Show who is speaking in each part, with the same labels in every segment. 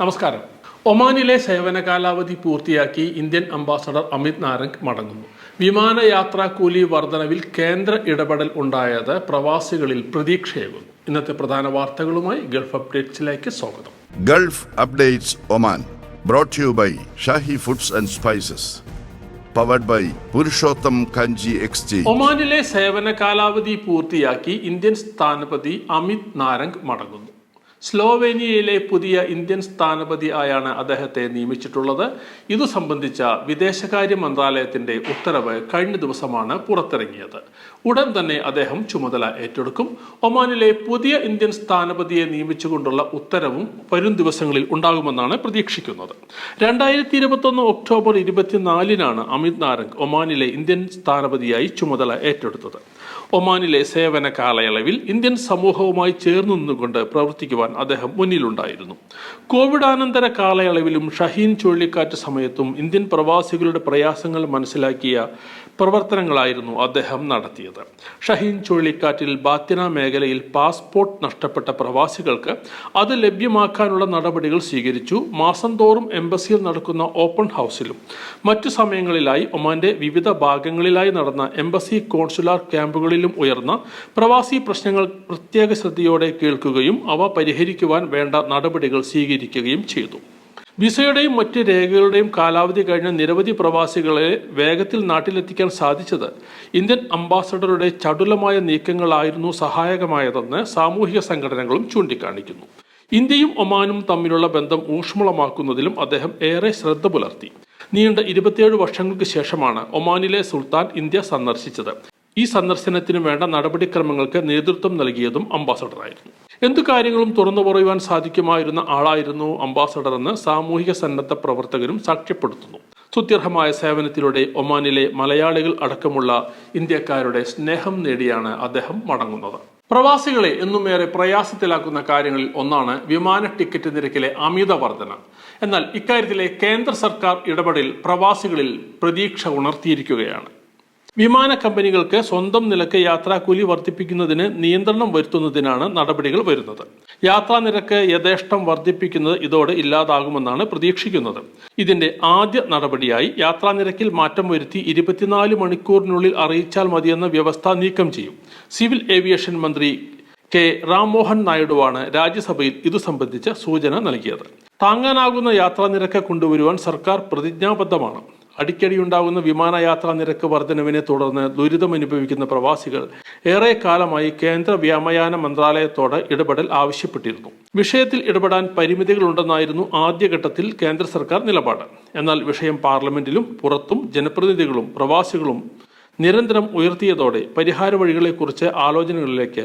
Speaker 1: നമസ്കാരം. ഒമാനിലെ സേവന കാലാവധി പൂർത്തിയാക്കി ഇന്ത്യൻ അംബാസഡർ അമിത് നാരംഗ് മടങ്ങുന്നു. വിമാനയാത്രാ കൂലി വർധനവിൽ കേന്ദ്ര ഇടപെടൽ ഉണ്ടായത് പ്രവാസികളിൽ പ്രതീക്ഷയേകുന്നു. ഇന്നത്തെ പ്രധാന വാർത്തകളുമായി ഗൾഫ് അപ്ഡേറ്റ്സിലേക്ക് സ്വാഗതം.
Speaker 2: Gulf updates Oman brought you by by foods and spices powered by Purushottam Kanji exchange.
Speaker 1: ഒമാനിലെ സേവന കാലാവധി പൂർത്തിയാക്കി ഇന്ത്യൻ സ്ഥാനപതി അമിത് നാരംഗ് മടങ്ങുന്നു. സ്ലോവേനിയയിലെ പുതിയ ഇന്ത്യൻ സ്ഥാനപതി ആയാണ് അദ്ദേഹത്തെ നിയമിച്ചിട്ടുള്ളത്. ഇതു സംബന്ധിച്ച വിദേശകാര്യ മന്ത്രാലയത്തിന്റെ ഉത്തരവ് കഴിഞ്ഞ ദിവസമാണ് പുറത്തിറങ്ങിയത്. ഉടൻ തന്നെ അദ്ദേഹം ചുമതല ഏറ്റെടുക്കും. ഒമാനിലെ പുതിയ ഇന്ത്യൻ സ്ഥാനപതിയെ നിയമിച്ചുകൊണ്ടുള്ള ഉത്തരവും വരും ദിവസങ്ങളിൽ ഉണ്ടാകുമെന്നാണ് പ്രതീക്ഷിക്കുന്നത്. രണ്ടായിരത്തി ഇരുപത്തൊന്ന് ഒക്ടോബർ ഇരുപത്തിനാലിനാണ് അമിത് നാരംഗ് ഒമാനിലെ ഇന്ത്യൻ സ്ഥാനപതിയായി ചുമതല ഏറ്റെടുത്തത്. ഒമാനിലെ സേവന കാലയളവിൽ ഇന്ത്യൻ സമൂഹവുമായി ചേർന്നു നിന്നുകൊണ്ട് പ്രവർത്തിക്കുവാൻ അദ്ദേഹം മുന്നിലുണ്ടായിരുന്നു. കോവിഡാനന്തര കാലയളവിലും ഷഹീൻ ചുഴലിക്കാറ്റ് സമയത്തും ഇന്ത്യൻ പ്രവാസികളുടെ പ്രയാസങ്ങൾ മനസ്സിലാക്കിയ പ്രവർത്തനങ്ങളായിരുന്നു അദ്ദേഹം നടത്തിയത്. ഷഹീൻ ചുഴലിക്കാറ്റിൽ ബാത്തിന മേഖലയിൽ പാസ്പോർട്ട് നഷ്ടപ്പെട്ട പ്രവാസികൾക്ക് അത് ലഭ്യമാക്കാനുള്ള നടപടികൾ സ്വീകരിച്ചു. മാസം തോറും എംബസിയിൽ നടക്കുന്ന ഓപ്പൺ ഹൗസിലും മറ്റു സമയങ്ങളിലായി ഒമാന്റെ വിവിധ ഭാഗങ്ങളിലായി നടന്ന എംബസി കോൺസുലാർ ക്യാമ്പുകളിലും ഉയർന്ന പ്രവാസി പ്രശ്നങ്ങൾ പ്രത്യേക ശ്രദ്ധയോടെ കേൾക്കുകയും അവ പരിഹരിക്കുവാൻ വേണ്ട നടപടികൾ സ്വീകരിക്കുകയും ചെയ്തു. വിസയുടെയും മറ്റ് രേഖകളുടെയും കാലാവധി കഴിഞ്ഞ നിരവധി പ്രവാസികളെ വേഗത്തിൽ നാട്ടിലെത്തിക്കാൻ സാധിച്ചത് ഇന്ത്യൻ അംബാസഡറുടെ ചടുലമായ നീക്കങ്ങളായിരുന്നു സഹായകമായതെന്ന് സാമൂഹിക സംഘടനകളും ചൂണ്ടിക്കാണിക്കുന്നു. ഇന്ത്യയും ഒമാനും തമ്മിലുള്ള ബന്ധം ഊഷ്മളമാക്കുന്നതിലും അദ്ദേഹം ഏറെ ശ്രദ്ധ പുലർത്തി. നീണ്ട ഇരുപത്തിയേഴ് വർഷങ്ങൾക്ക് ശേഷമാണ് ഒമാനിലെ സുൽത്താൻ ഇന്ത്യ സന്ദർശിച്ചത്. ഈ സന്ദർശനത്തിനു വേണ്ട നടപടിക്രമങ്ങൾക്ക് നേതൃത്വം നൽകിയതും അംബാസഡറായിരുന്നു. എന്തു കാര്യങ്ങളും തുറന്നു പറയുവാൻ സാധിക്കുമായിരുന്ന ആളായിരുന്നു അംബാസഡർ എന്ന് സാമൂഹിക സന്നദ്ധ പ്രവർത്തകരും സാക്ഷ്യപ്പെടുത്തുന്നു. സുത്യർഹമായ സേവനത്തിലൂടെ ഒമാനിലെ മലയാളികൾ അടക്കമുള്ള ഇന്ത്യക്കാരുടെ സ്നേഹം നേടിയാണ് അദ്ദേഹം മടങ്ങുന്നത്. പ്രവാസികളെ എന്നുമേറെ പ്രയാസത്തിലാക്കുന്ന കാര്യങ്ങളിൽ ഒന്നാണ് വിമാന ടിക്കറ്റ് നിരക്കിലെ അമിത വർധന എന്നാൽ ഇക്കാര്യത്തിലെ കേന്ദ്ര സർക്കാർ ഇടപെടൽ പ്രവാസികളിൽ പ്രതീക്ഷ ഉണർത്തിയിരിക്കുകയാണ്. വിമാന കമ്പനികൾക്ക് സ്വന്തം നിലയ്ക്ക് യാത്രാക്കൂലി വർദ്ധിപ്പിക്കുന്നതിന് നിയന്ത്രണം വരുത്തുന്നതിനാണ് നടപടികൾ വരുന്നത്. യാത്രാ നിരക്ക് യഥേഷ്ടം വർദ്ധിപ്പിക്കുന്നത് ഇതോടെ ഇല്ലാതാകുമെന്നാണ് പ്രതീക്ഷിക്കുന്നത്. ഇതിന്റെ ആദ്യ നടപടിയായി യാത്രാ നിരക്കിൽ മാറ്റം വരുത്തി ഇരുപത്തിനാല് മണിക്കൂറിനുള്ളിൽ അറിയിച്ചാൽ മതിയെന്ന വ്യവസ്ഥ നീക്കം ചെയ്യും. സിവിൽ ഏവിയേഷൻ മന്ത്രി കെ റാംമോഹൻ നായിഡുവാണ് രാജ്യസഭയിൽ ഇതു സംബന്ധിച്ച സൂചന നൽകിയത്. താങ്ങാനാകുന്ന യാത്രാ നിരക്ക് കൊണ്ടുവരുവാൻ സർക്കാർ പ്രതിജ്ഞാബദ്ധമാണ്. അടിക്കടിയുണ്ടാകുന്ന വിമാനയാത്രാ നിരക്ക് വർധനവിനെ തുടർന്ന് ദുരിതമനുഭവിക്കുന്ന പ്രവാസികൾ ഏറെ കാലമായി കേന്ദ്ര വ്യോമയാന മന്ത്രാലയത്തോട് ഇടപെടൽ ആവശ്യപ്പെട്ടിരുന്നു. വിഷയത്തിൽ ഇടപെടാൻ പരിമിതികളുണ്ടെന്നായിരുന്നു ആദ്യഘട്ടത്തിൽ കേന്ദ്ര സർക്കാർ നിലപാട്. എന്നാൽ വിഷയം പാർലമെന്റിലും പുറത്തും ജനപ്രതിനിധികളും പ്രവാസികളും നിരന്തരം ഉയർത്തിയതോടെ പരിഹാര വഴികളെക്കുറിച്ച് ആലോചനകളിലേക്ക്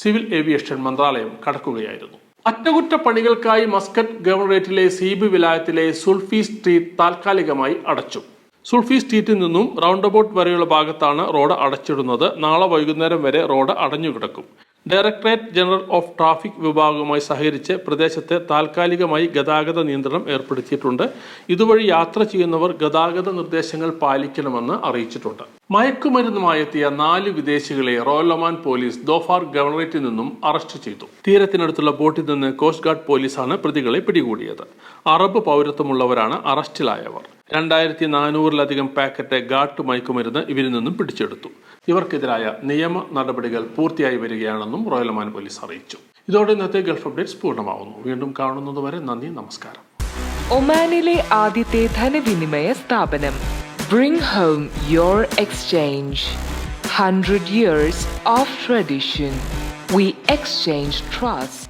Speaker 1: സിവിൽ ഏവിയേഷൻ മന്ത്രാലയം കടക്കുകയായിരുന്നു. അറ്റകുറ്റപ്പണികൾക്കായി മസ്കറ്റ് ഗവർണറേറ്റിലെ സീബ് വിലായത്തിലെ സുൽഫി സ്ട്രീറ്റ് താൽക്കാലികമായി അടച്ചു. സുൾഫി സ്ട്രീറ്റിൽ നിന്നും റൗണ്ട് അബൌട്ട് വരെയുള്ള ഭാഗത്താണ് റോഡ് അടച്ചിടുന്നത്. നാളെ വൈകുന്നേരം വരെ റോഡ് അടഞ്ഞുകിടക്കും. ഡയറക്ടറേറ്റ് ജനറൽ ഓഫ് ട്രാഫിക് വിഭാഗവുമായി സഹകരിച്ച് പ്രദേശത്ത് താൽക്കാലികമായി ഗതാഗത നിയന്ത്രണം ഏർപ്പെടുത്തിയിട്ടുണ്ട്. ഇതുവഴി യാത്ര ചെയ്യുന്നവർ ഗതാഗത നിർദ്ദേശങ്ങൾ പാലിക്കണമെന്ന് അറിയിച്ചിട്ടുണ്ട്. മയക്കുമരുന്നുമായി എത്തിയ നാല് വിദേശികളെ റോയൽ ഒമാൻ പോലീസ് ദോഫാർ ഗവർണറേറ്റിൽ നിന്നും അറസ്റ്റ് ചെയ്തു. തീരത്തിനടുത്തുള്ള ബോട്ടിൽ നിന്ന് കോസ്റ്റ് ഗാർഡ് പോലീസാണ് പ്രതികളെ പിടികൂടിയത്. അറബ് പൗരത്വമുള്ളവരാണ് അറസ്റ്റിലായവർ. രണ്ടായിരത്തി നാനൂറിലധികം പാക്കറ്റ് ഗാട്ട് മയക്കുമരുന്ന് ഇവരിൽ നിന്നും പിടിച്ചെടുത്തു. ഇവർക്കെതിരായ നിയമ നടപടികൾ പൂർത്തിയായി വരികയാണെന്നും റോയൽ ഒമാൻ പോലീസ് അറിയിച്ചു. ഇതോടെ ഇന്നത്തെ ഗൾഫ് അപ്ഡേറ്റ്സ് പൂർണമാവുന്നു. വീണ്ടും കാണുന്നതുവരെ നന്ദി നമസ്കാരം.
Speaker 3: ഒമാനിലെ ആദ്യത്തെ ധനവിനിമയ സ്ഥാപനം bring home your exchange hundred years of tradition we exchange trust